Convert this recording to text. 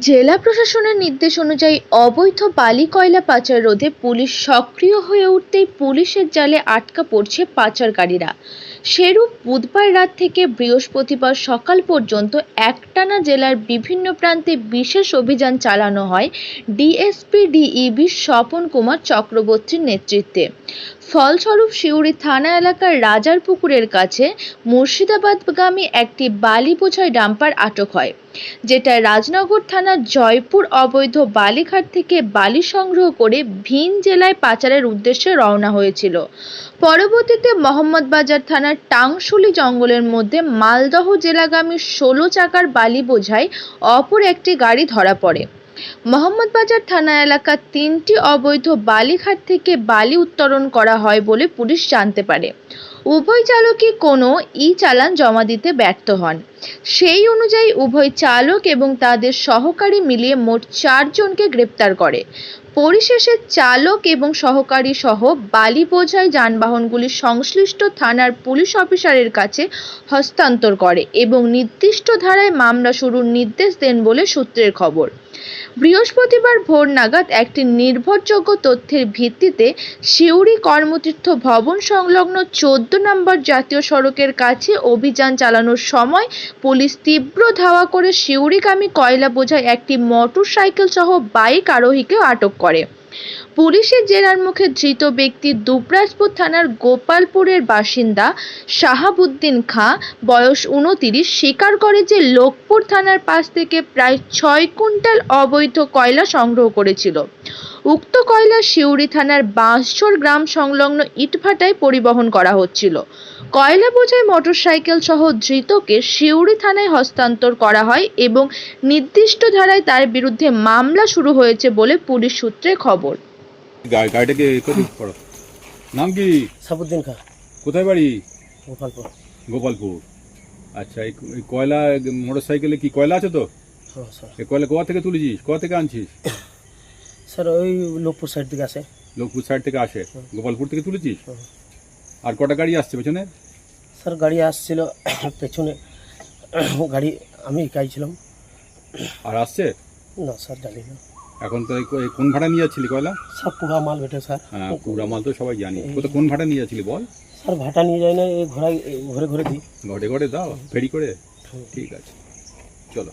জেলা প্রশাসনের নির্দেশ অনুযায়ী অবৈধ বালি কয়লা পাচার রোধে পুলিশ সক্রিয় হয়ে উঠতেই পুলিশের জালে আটকা পড়ছে পাচারকারীরা। সেরূপ বুধবার রাত থেকে বৃহস্পতিবার সকাল পর্যন্ত একটানা জেলার বিভিন্ন প্রান্তে বিশেষ অভিযান চালানো হয় ডিএসপি ডিইবি স্বপন কুমার চক্রবর্তীর নেতৃত্বে। ফলস্বরূপ সিউড়ি থানা এলাকার রাজার পুকুরের কাছে মুর্শিদাবাদগামী একটি বালি বোঝাই ডাম্পার আটক হয় যেটা রাজনগর থানার জয়পুর অবৈধ বালিঘাট থেকে বালি সংগ্রহ করে ভিন জেলায় পাচারের উদ্দেশ্যে রওনা হয়েছিল। পরবর্তীতে মোহাম্মদবাজার থানার টাংশুলি জঙ্গলের মধ্যে মালদহ জেলাগামী ষোলো চাকার বালি বোঝাই অপর একটি গাড়ি ধরা পড়ে। মোহাম্মদবাজার থানা এলাকার তিনটি অবৈধ বালিঘাট থেকে বালি উত্তোলন করা হয় বলে পুলিশ জানতে পারে। উভয় চালকই কোনো ই চালান জমা দিতে ব্যর্থ হন। সেই অনুযায়ী উভয় চালক এবং তাদের সহকারী মিলিয়ে মোট চারজনকে গ্রেপ্তার করে। পরিশেষে চালক এবং সহকারী সহ বালি বোঝাই যানবাহনগুলি সংশ্লিষ্ট থানার পুলিশ অফিসারের কাছে হস্তান্তর করে এবং নির্দিষ্ট ধারায় মামলা শুরুর নির্দেশ দেন বলে সূত্রের খবর। বৃহস্পতিবার ভোর নাগাদ একটি নির্ভরযোগ্য তথ্যের ভিত্তিতে সিউড়ি কর্মতীর্থ ভবন সংলগ্ন চোদ্দ নম্বর জাতীয় সড়কের কাছে অভিযান চালানোর সময় পুলিশ তীব্র ধাওয়া করে সিউড়িগামী কয়লা বোঝায় একটি মোটর সাইকেল সহ বাইক আরোহীকে আটক করে। পুলিশের জেরার মুখে ধৃত ব্যক্তি দুবরাজপুর থানার গোপালপুরের বাসিন্দা শাহাবুদ্দিন খাঁ, বয়স উনতিরিশ স্বীকার করে যে লোকপুর থানার পাশ থেকে প্রায় ছয় কুইন্টাল অবৈধ কয়লা সংগ্রহ করেছিল। উক্ত কয়লা সিউড়ি থানার বাঁশঝোড় গ্রাম সংলগ্ন ইটভাটায় পরিবহন করা হচ্ছিল। কয়লা বোঝাই মোটরসাইকেল সহ ধৃতকে সিউড়ি থানায় হস্তান্তর করা হয় এবং নির্দিষ্ট ধারায় তার বিরুদ্ধে মামলা শুরু হয়েছে বলে পুলিশ সূত্রে খবর। গাড়িটাকে কোথায় করো নাম কি? সাবুদ্দিন খা। কোথায় বাড়ি? গোপালপুর। গোপালপুর। আচ্ছা এই কয়লা মোটর সাইকেলে কি কয়লা আছে তো? হ্যাঁ এই কয়লা কোথা থেকে তুলেছিস? কোথা থেকে আনছিস? স্যার ওই লোকপুর সাইড থেকে আসে। লোকপুর সাইড থেকে আসে। গোপালপুর থেকে তুলেছিস? আর কটা গাড়ি আসছে পেছনে? স্যার গাড়ি আসছিল পেছনে। গাড়ি আমি একাই ছিলাম। আর আসছে? না স্যার জানি না। এখন তো এই কোন ভাড়া নিয়ে যাচ্ছিলি কয়লা? সব পুরা মাল বেটে স্যার। হ্যাঁ কুড়া মাল তো সবাই জানি। তো কোন ভাড়া নিয়ে যাচ্ছিলি বল? স্যার ভাটা নিয়ে যায় না এই ঘোড়া ঘরে ঘরে দিই। ঘরে ঘরে দাও ফেরি করে। ঠিক আছে। চলো।